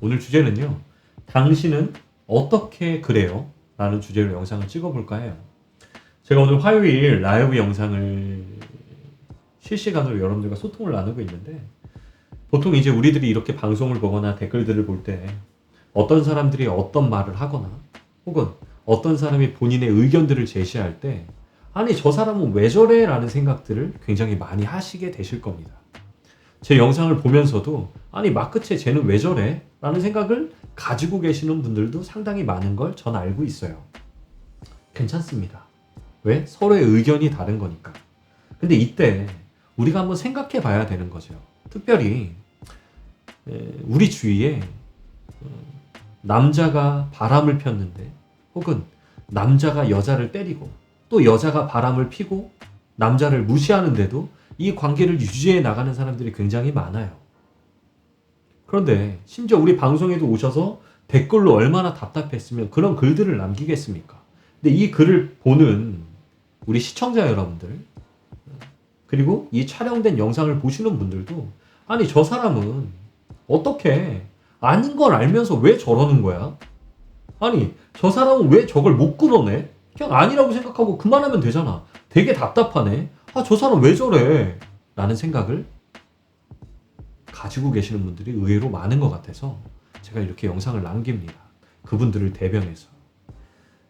오늘 주제는요. 당신은 어떻게 그래요? 라는 주제로 영상을 찍어볼까 해요. 제가 오늘 화요일 라이브 영상을 실시간으로 여러분들과 소통을 나누고 있는데 보통 이제 우리들이 이렇게 방송을 보거나 댓글들을 볼 때 어떤 사람들이 어떤 말을 하거나 혹은 어떤 사람이 본인의 의견들을 제시할 때 아니 저 사람은 왜 저래? 라는 생각들을 굉장히 많이 하시게 되실 겁니다. 제 영상을 보면서도 아니 마크체 쟤는 왜 저래? 라는 생각을 가지고 계시는 분들도 상당히 많은 걸 전 알고 있어요. 괜찮습니다. 왜? 서로의 의견이 다른 거니까. 근데 이때 우리가 한번 생각해 봐야 되는 거죠. 특별히 에, 우리 주위에 어, 남자가 바람을 폈는데 혹은 남자가 여자를 때리고 또 여자가 바람을 피고 남자를 무시하는데도 이 관계를 유지해 나가는 사람들이 굉장히 많아요. 그런데 심지어 우리 방송에도 오셔서 댓글로 얼마나 답답했으면 그런 글들을 남기겠습니까? 근데 이 글을 보는 우리 시청자 여러분들 그리고 이 촬영된 영상을 보시는 분들도 아니 저 사람은 어떻게 아닌 걸 알면서 왜 저러는 거야? 아니 저 사람은 왜 저걸 못 끊어내? 그냥 아니라고 생각하고 그만하면 되잖아. 되게 답답하네. 아 저 사람 왜 저래? 라는 생각을 가지고 계시는 분들이 의외로 많은 것 같아서 제가 이렇게 영상을 남깁니다. 그분들을 대변해서.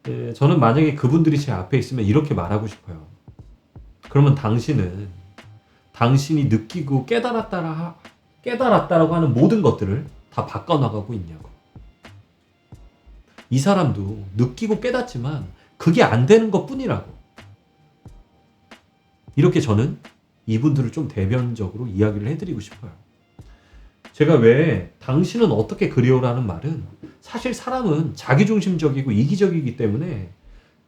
에, 저는 만약에 그분들이 제 앞에 있으면 이렇게 말하고 싶어요. 그러면 당신은 당신이 느끼고 깨달았다라 깨달았다라고 하는 모든 것들을 다 바꿔나가고 있냐고. 이 사람도 느끼고 깨닫지만 그게 안 되는 것 뿐이라고. 이렇게 저는 이분들을 좀 대변적으로 이야기를 해드리고 싶어요. 제가 왜 당신은 어떻게 그리워라는 말은 사실 사람은 자기중심적이고 이기적이기 때문에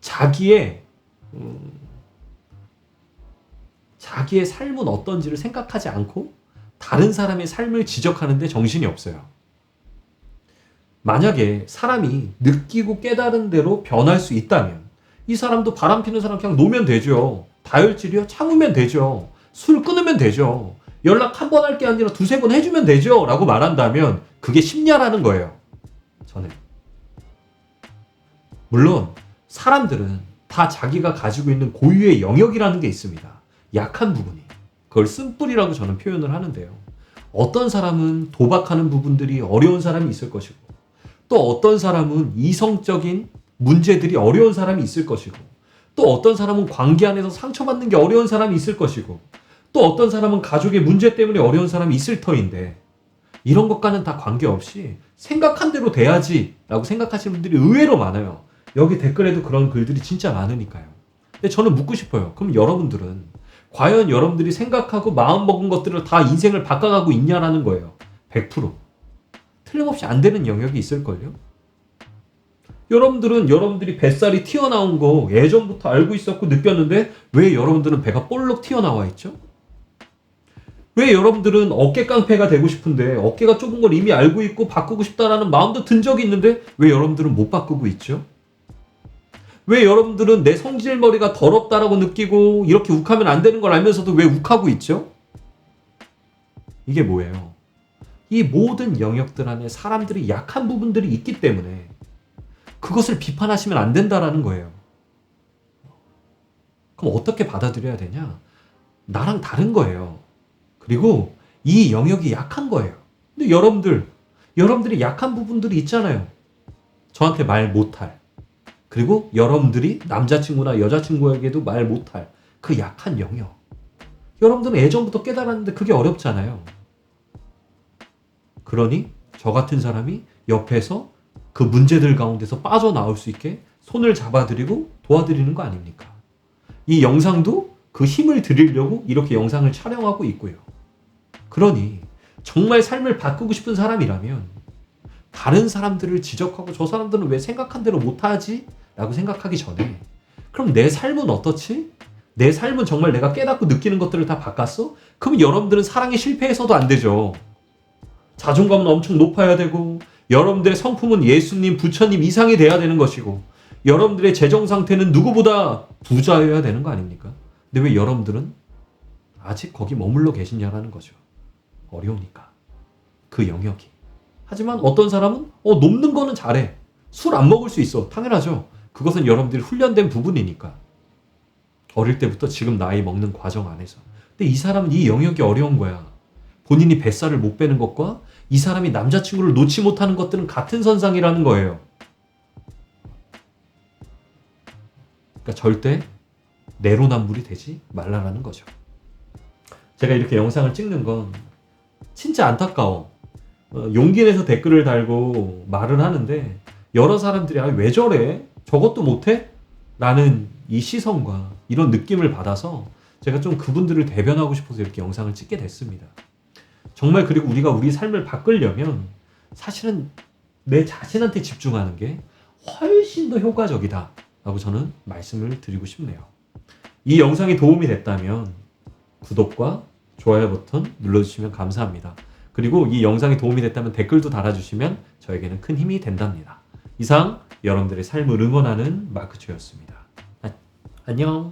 자기의 음, 자기의 삶은 어떤지를 생각하지 않고 다른 사람의 삶을 지적하는데 정신이 없어요. 만약에 사람이 느끼고 깨달은 대로 변할 수 있다면 이 사람도 바람 피는 사람 그냥 놓으면 되죠. 다혈질이요? 참으면 되죠. 술 끊으면 되죠. 연락 한 번 할 게 아니라 두세 번 해주면 되죠. 라고 말한다면 그게 심냐라는 거예요. 저는. 물론 사람들은 다 자기가 가지고 있는 고유의 영역이라는 게 있습니다. 약한 부분이. 그걸 쓴뿌리라고 저는 표현을 하는데요. 어떤 사람은 도박하는 부분들이 어려운 사람이 있을 것이고, 또 어떤 사람은 이성적인 문제들이 어려운 사람이 있을 것이고, 또 어떤 사람은 관계 안에서 상처받는 게 어려운 사람이 있을 것이고, 또 어떤 사람은 가족의 문제 때문에 어려운 사람이 있을 터인데, 이런 것과는 다 관계없이 생각한 대로 돼야지 라고 생각하시는 분들이 의외로 많아요. 여기 댓글에도 그런 글들이 진짜 많으니까요. 근데 저는 묻고 싶어요. 그럼 여러분들은 과연 여러분들이 생각하고 마음 먹은 것들을 다 인생을 바꿔가고 있냐라는 거예요. 100%. 틀림없이 안 되는 영역이 있을걸요? 여러분들은 여러분들이 뱃살이 튀어나온 거 예전부터 알고 있었고 느꼈는데 왜 여러분들은 배가 볼록 튀어나와 있죠? 왜 여러분들은 어깨 깡패가 되고 싶은데 어깨가 좁은 걸 이미 알고 있고 바꾸고 싶다라는 마음도 든 적이 있는데 왜 여러분들은 못 바꾸고 있죠? 왜 여러분들은 내 성질머리가 더럽다라고 느끼고 이렇게 욱하면 안 되는 걸 알면서도 왜 욱하고 있죠? 이게 뭐예요? 이 모든 영역들 안에 사람들이 약한 부분들이 있기 때문에 그것을 비판하시면 안 된다라는 거예요. 그럼 어떻게 받아들여야 되냐? 나랑 다른 거예요. 그리고 이 영역이 약한 거예요. 근데 여러분들, 여러분들이 약한 부분들이 있잖아요. 저한테 말 못할. 그리고 여러분들이 남자친구나 여자친구에게도 말 못할 그 약한 영역. 여러분들은 예전부터 깨달았는데 그게 어렵잖아요. 그러니 저 같은 사람이 옆에서 그 문제들 가운데서 빠져나올 수 있게 손을 잡아드리고 도와드리는 거 아닙니까? 이 영상도 그 힘을 드리려고 이렇게 영상을 촬영하고 있고요. 그러니 정말 삶을 바꾸고 싶은 사람이라면 다른 사람들을 지적하고 저 사람들은 왜 생각한 대로 못하지? 라고 생각하기 전에 그럼 내 삶은 어떻지? 내 삶은 정말 내가 깨닫고 느끼는 것들을 다 바꿨어? 그럼 여러분들은 사랑에 실패해서도 안 되죠. 자존감은 엄청 높아야 되고 여러분들의 성품은 예수님, 부처님 이상이 돼야 되는 것이고 여러분들의 재정 상태는 누구보다 부자여야 되는 거 아닙니까? 근데 왜 여러분들은 아직 거기 머물러 계시냐라는 거죠. 어려우니까. 그 영역이. 하지만 어떤 사람은 어 높는 거는 잘해. 술 안 먹을 수 있어. 당연하죠. 그것은 여러분들이 훈련된 부분이니까. 어릴 때부터 지금 나이 먹는 과정 안에서. 근데 이 사람은 이 영역이 어려운 거야. 본인이 뱃살을 못 빼는 것과 이 사람이 남자친구를 놓지 못하는 것들은 같은 선상이라는 거예요. 그러니까 절대 내로남불이 되지 말라라는 거죠. 제가 이렇게 영상을 찍는 건 진짜 안타까워. 어, 용기 내서 댓글을 달고 말을 하는데 여러 사람들이 아, 왜 저래? 저것도 못해? 라는 이 시선과 이런 느낌을 받아서 제가 좀 그분들을 대변하고 싶어서 이렇게 영상을 찍게 됐습니다. 정말 그리고 우리가 우리 삶을 바꾸려면 사실은 내 자신한테 집중하는 게 훨씬 더 효과적이다. 라고 저는 말씀을 드리고 싶네요. 이 영상이 도움이 됐다면 구독과 좋아요 버튼 눌러주시면 감사합니다. 그리고 이 영상이 도움이 됐다면 댓글도 달아주시면 저에게는 큰 힘이 된답니다. 이상 여러분들의 삶을 응원하는 마크초였습니다. 아, 안녕.